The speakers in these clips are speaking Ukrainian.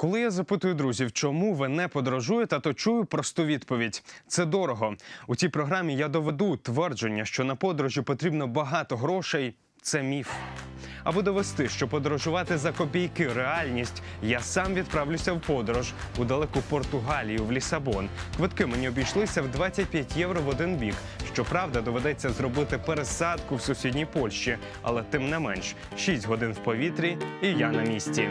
Коли я запитую друзів, чому ви не подорожуєте, то чую просту відповідь: це дорого. У цій програмі я доведу твердження, що на подорожі потрібно багато грошей. Це міф. Аби довести, що подорожувати за копійки реальність, я сам відправлюся в подорож у далеку Португалію в Лісабон. Квитки мені обійшлися в 25 євро в один бік. Щоправда, доведеться зробити пересадку в сусідній Польщі, але тим не менш 6 годин в повітрі, і я на місці.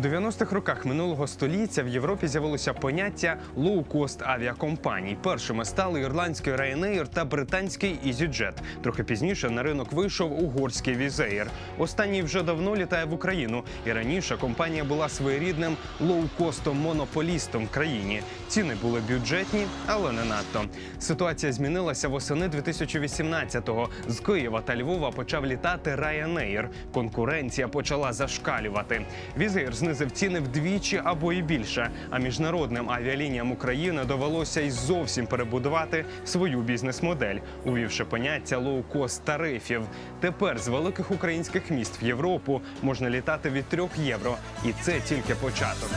У 90-х роках минулого століття в Європі з'явилося поняття лоукост авіакомпаній. Першими стали ірландський Ryanair та британський EasyJet. Трохи пізніше на ринок вийшов угорський Візеєр. Останній вже давно літає в Україну, і раніше компанія була своєрідним лоукостом-монополістом в країні. Ціни були бюджетні, але не надто. Ситуація змінилася восени 2018-го. З Києва та Львова почав літати Ryanair. Конкуренція почала зашкалювати. Візеєр знизив ціни вдвічі або і більше. А міжнародним авіалініям України довелося й зовсім перебудувати свою бізнес-модель, увівши поняття лоукост тарифів. Тепер з великих українських міст в Європу можна літати від 3 євро, і це тільки початок.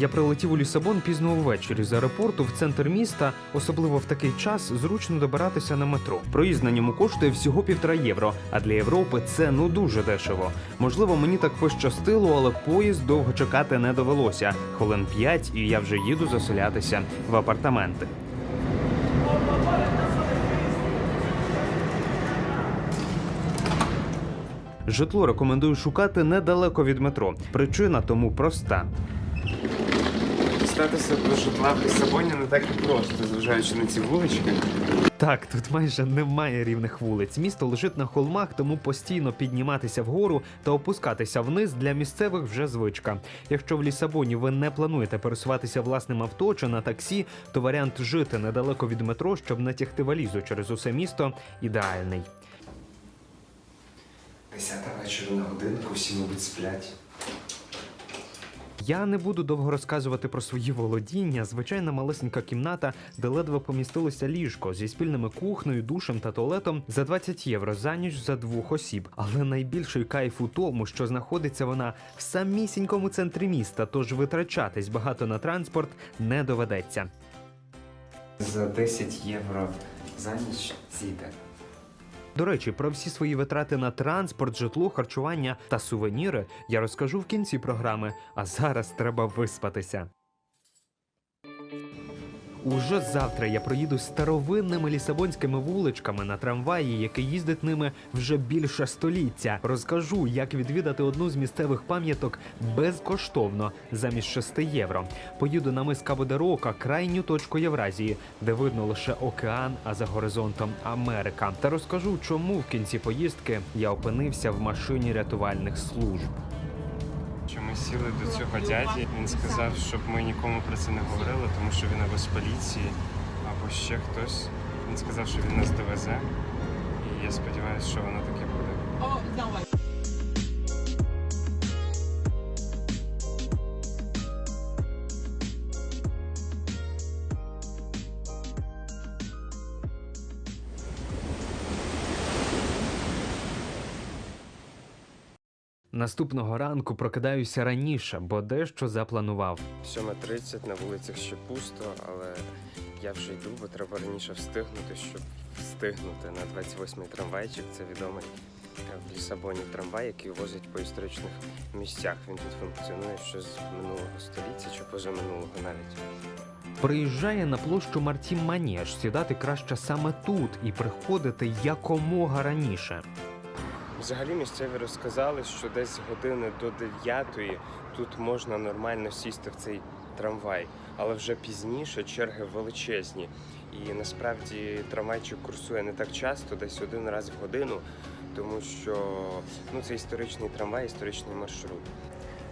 Я прилетів у Лісабон пізно увечері з аеропорту в центр міста. Особливо в такий час зручно добиратися на метро. Проїзд на ньому коштує всього півтора євро. А для Європи це ну дуже дешево. Можливо, мені так пощастило, але поїзд довго чекати не довелося. Хвилин п'ять, і я вже їду заселятися в апартаменти. Житло рекомендую шукати недалеко від метро. Причина тому проста. Дістатися до житла в Лісабоні не так і просто, зважаючи на ці вулички. Так, тут майже немає рівних вулиць. Місто лежить на холмах, тому постійно підніматися вгору та опускатися вниз для місцевих вже звичка. Якщо в Лісабоні ви не плануєте пересуватися власним авто чи на таксі, то варіант жити недалеко від метро, щоб не тягти валізу через усе місто, ідеальний. Десята вечора на годинку, всі, мабуть, сплять. Я не буду довго розказувати про свої володіння. Звичайна малесенька кімната, де ледве помістилося ліжко зі спільними кухнею, душем та туалетом за 20 євро за ніч за двох осіб. Але найбільший кайф у тому, що знаходиться вона в самісінькому центрі міста, тож витрачатись багато на транспорт не доведеться. За 10 євро за ніч зійде. До речі, про всі свої витрати на транспорт, житло, харчування та сувеніри я розкажу в кінці програми. А зараз треба виспатися. Уже завтра я проїду старовинними лісабонськими вуличками на трамваї, який їздить ними вже більше століття. Розкажу, як відвідати одну з місцевих пам'яток безкоштовно замість 6 євро. Поїду на мис Кабо-де-Рока, крайню точку Євразії, де видно лише океан, а за горизонтом Америка. Та розкажу, чому в кінці поїздки я опинився в машині рятувальних служб. Що ми сіли до цього дяді, він сказав, щоб ми нікому про це не говорили, тому що він або з поліції, або ще хтось. Він сказав, що він нас довезе. І я сподіваюся, що воно таке буде. Наступного ранку прокидаюся раніше, бо дещо запланував. 7.30 на вулицях ще пусто, але я вже йду, бо треба раніше встигнути, щоб встигнути на 28-й трамвайчик. Це відомий е, в Лісабоні трамвай, який возить по історичних місцях. Він тут функціонує ще з минулого століття чи позаминулого навіть. Приїжджає на площу Мартін Манеж, сідати краще саме тут і приходити якомога раніше. Взагалі місцеві розказали, що десь години до 9 тут можна нормально сісти в цей трамвай, але вже пізніше черги величезні. І насправді трамвайчик курсує не так часто, десь один раз в годину, тому що ну, це історичний трамвай, історичний маршрут.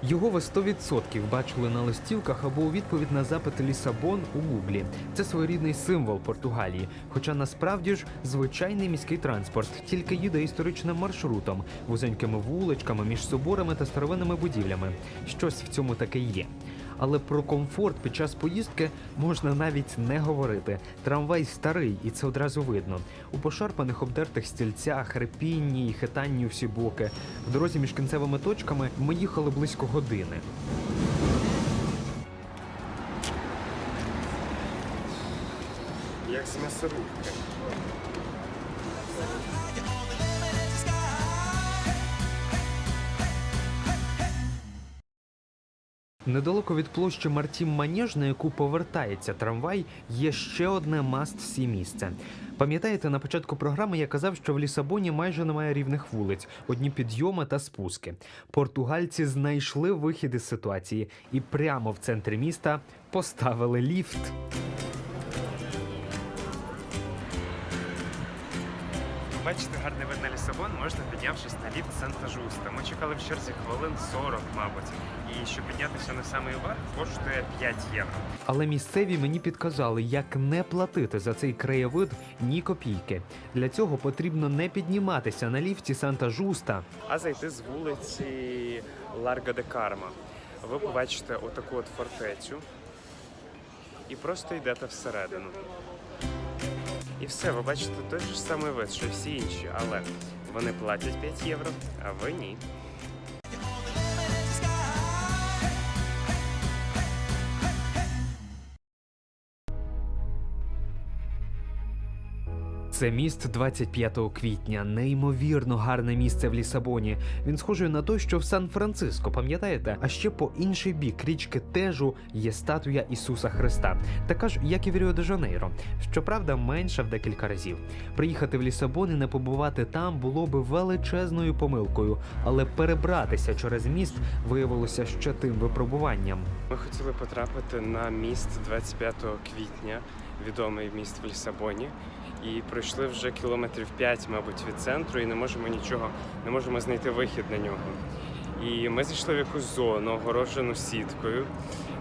Його ви 100% бачили на листівках або у відповідь на запит Лісабон у Гуглі. Це своєрідний символ Португалії. Хоча насправді ж звичайний міський транспорт тільки їде історичним маршрутом, вузенькими вуличками між соборами та старовинними будівлями. Щось в цьому таке є. Але про комфорт під час поїздки можна навіть не говорити. Трамвай старий, і це одразу видно. У пошарпаних обдертих стільцях, репінні і хитанні у всі боки. В дорозі між кінцевими точками ми їхали близько години. Як з м'ясорубки. Недалеко від площі Мартім Манеж, на яку повертається трамвай, є ще одне маст сі місце. Пам'ятаєте, на початку програми я казав, що в Лісабоні майже немає рівних вулиць, одні підйоми та спуски. Португальці знайшли вихід із ситуації і прямо в центрі міста поставили ліфт. Бачите, гарний вид на Лісабон можна піднявшись на ліфт Санта-Жуста. Ми чекали в черзі хвилин 40, мабуть. І щоб піднятися на самий верх, коштує 5 євро. Але місцеві мені підказали, як не платити за цей краєвид ні копійки. Для цього потрібно не підніматися на ліфті Санта-Жуста, А зайти з вулиці Ларго де Карма. Ви побачите отаку от фортецю і просто йдете всередину. І все, ви бачите той же самий вид, що всі інші, але вони платять 5 євро, а ви ні. Це міст 25 квітня, неймовірно гарне місце в Лісабоні. Він схожий на той, що в Сан-Франциско, пам'ятаєте? А ще по інший бік річки Тежу є статуя Ісуса Христа, така ж, як і в Ріо-де-Жанейро. Щоправда, менша в декілька разів. Приїхати в Лісабон і не побувати там було би величезною помилкою, але перебратися через міст виявилося ще тим випробуванням. Ми хотіли потрапити на міст 25 квітня, відомий міст в Лісабоні. І пройшли вже кілометрів 5, мабуть, від центру, і не можемо нічого, не можемо знайти вихід на нього. І ми зайшли в якусь зону, огорожену сіткою,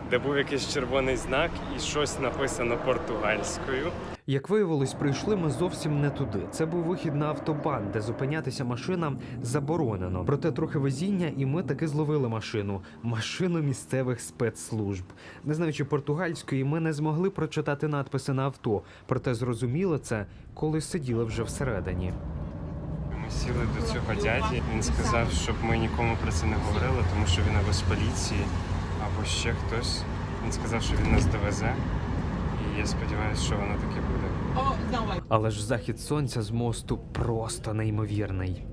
де був якийсь червоний знак і щось написано португальською. Як виявилось, прийшли ми зовсім не туди. Це був вихід на автобан, де зупинятися машинам заборонено. Проте трохи везіння, і ми таки зловили машину машину місцевих спецслужб. Не знаючи португальської, ми не змогли прочитати надписи на авто. Проте зрозуміли це, коли сиділи вже всередині. Ми сіли до цього дяді. Він сказав, щоб ми нікому про це не говорили, тому що він або з поліції, або ще хтось. Він сказав, що він нас довезе. І я сподіваюся, що воно таке буде. Але ж захід сонця з мосту просто неймовірний.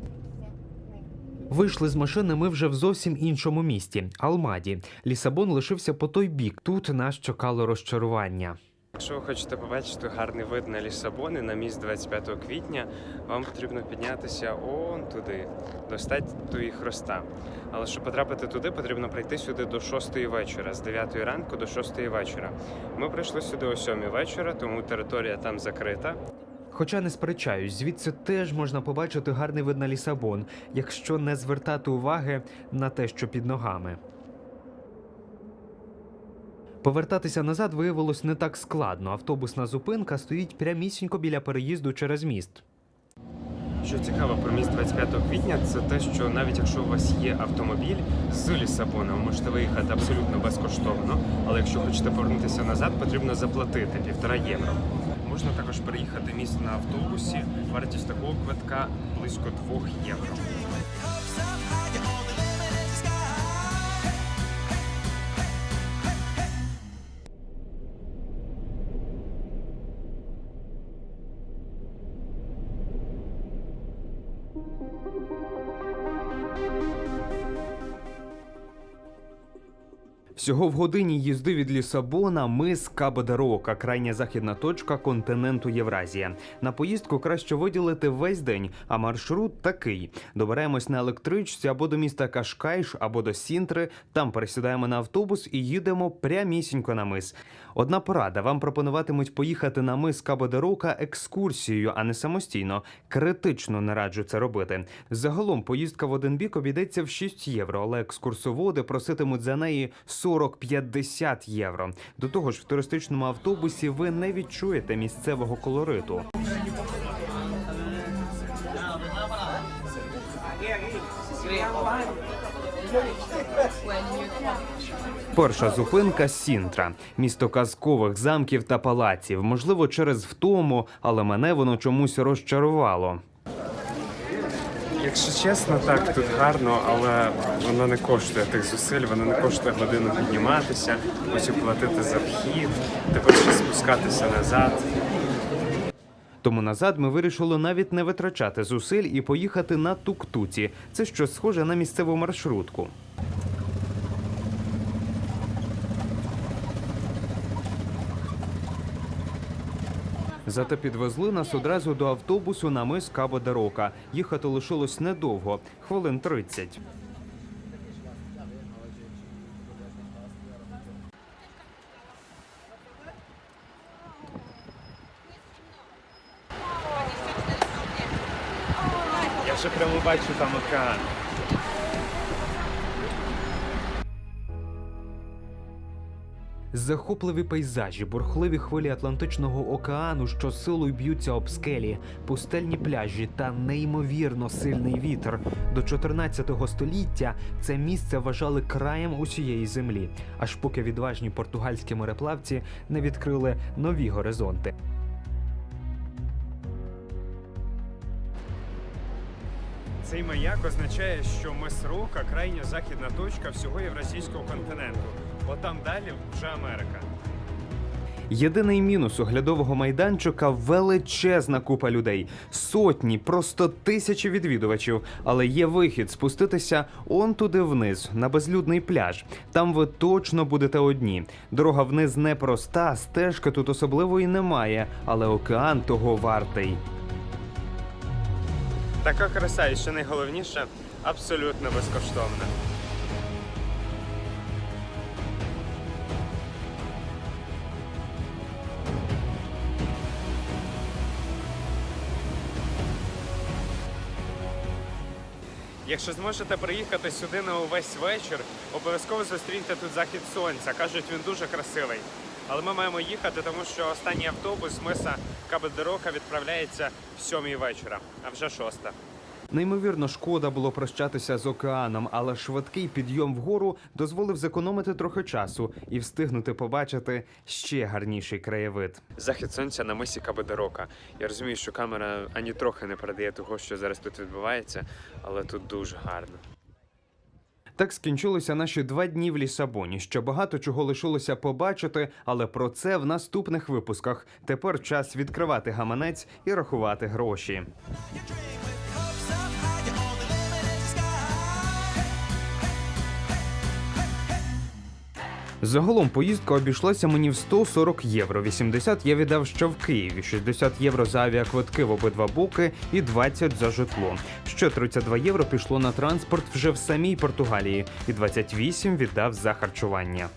Вийшли з машини ми вже в зовсім іншому місті Алмаді. Лісабон лишився по той бік. Тут нас чекало розчарування. Якщо ви хочете побачити гарний вид на Лісабон і на міст 25 квітня, вам потрібно піднятися он туди, до статуї Христа. Але щоб потрапити туди, потрібно прийти сюди до 6 вечора, з 9 ранку до 6 вечора. Ми прийшли сюди о 7 вечора, тому територія там закрита. Хоча не сперечаюсь, звідси теж можна побачити гарний вид на Лісабон, якщо не звертати уваги на те, що під ногами. Повертатися назад виявилось не так складно. Автобусна зупинка стоїть прямісінько біля переїзду через міст. Що цікаво про міст 25 квітня, це те, що навіть якщо у вас є автомобіль з Лісабона, ви можете виїхати абсолютно безкоштовно. Але якщо хочете повернутися назад, потрібно заплатити півтора євро. Можна також переїхати міст на автобусі. Вартість такого квитка близько 2 євро. Всього в годині їзди від Лісабона мис Кабо-де-Рока, крайня західна точка континенту Євразія. На поїздку краще виділити весь день, а маршрут такий: добираємось на електричці або до міста Кашкайш, або до Сінтри. Там пересідаємо на автобус і їдемо прямісінько на мис. Одна порада: вам пропонуватимуть поїхати на мис Кабо-де-Рока екскурсією, а не самостійно. Критично не раджу це робити. Загалом поїздка в один бік обійдеться в 6 євро, але екскурсоводи проситимуть за неї 40-50 євро. До того ж, в туристичному автобусі ви не відчуєте місцевого колориту. Перша зупинка Сінтра, місто казкових замків та палаців. Можливо, через втому, але мене воно чомусь розчарувало. Якщо чесно, так тут гарно, але воно не коштує тих зусиль, воно не коштує годину підніматися, потім платити за вхід, тепер ще спускатися назад. Тому назад ми вирішили навіть не витрачати зусиль і поїхати на Туктуці. Це щось схоже на місцеву маршрутку. Зате підвезли нас одразу до автобусу на мис Кабо де. Їхати лишилось недовго, хвилин 30. Я вже прямо бачу там океан. Захопливі пейзажі, бурхливі хвилі Атлантичного океану, що силою б'ються об скелі, пустельні пляжі та неймовірно сильний вітер. До 14 століття це місце вважали краєм усієї землі, аж поки відважні португальські мореплавці не відкрили нові горизонти. Цей маяк означає, що мис Рока – крайня західна точка всього євразійського континенту. Отам далі вже Америка. Єдиний мінус оглядового майданчика величезна купа людей, сотні, просто тисячі відвідувачів. Але є вихід спуститися он туди вниз, на безлюдний пляж. Там ви точно будете одні. Дорога вниз непроста, стежки тут особливої немає, але океан того вартий. Така краса, і що найголовніше, абсолютно безкоштовна. Якщо зможете приїхати сюди на увесь вечір, обов'язково зустріньте тут захід сонця. Кажуть, він дуже красивий. Але ми маємо їхати, тому що останній автобус з миса Кабедерока відправляється в сьомій вечора, а вже шоста. Неймовірно, шкода було прощатися з океаном, але швидкий підйом вгору дозволив зекономити трохи часу і встигнути побачити ще гарніший краєвид. Захід сонця на мисі Кабедерока. Я розумію, що камера ані трохи не передає того, що зараз тут відбувається, але тут дуже гарно. Так скінчилися наші два дні в Лісабоні. Ще багато чого лишилося побачити, але про це в наступних випусках. Тепер час відкривати гаманець і рахувати гроші. Загалом поїздка обійшлася мені в 140 євро. 80 я віддав ще в Києві, 60 євро за авіаквитки в обидва боки і 20 за житло. Ще 32 євро пішло на транспорт вже в самій Португалії, і 28 віддав за харчування.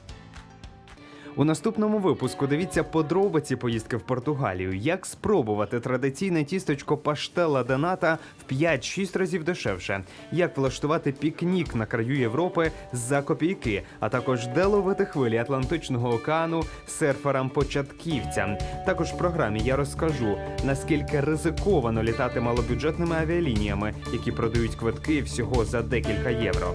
У наступному випуску дивіться подробиці поїздки в Португалію, як спробувати традиційне тістечко паштела Дената в 5-6 разів дешевше, як влаштувати пікнік на краю Європи за копійки, а також де ловити хвилі Атлантичного океану серферам-початківцям. Також в програмі я розкажу наскільки ризиковано літати малобюджетними авіалініями, які продають квитки всього за декілька євро.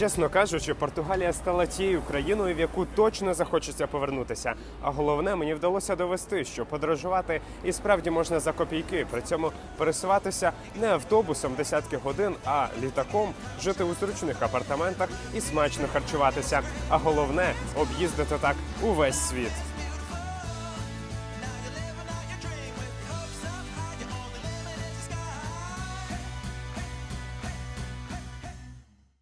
Чесно кажучи, Португалія стала тією країною, в яку точно захочеться повернутися. А головне, мені вдалося довести, що подорожувати і справді можна за копійки. При цьому пересуватися не автобусом десятки годин, а літаком, жити у зручних апартаментах і смачно харчуватися. А головне об'їздити так увесь світ.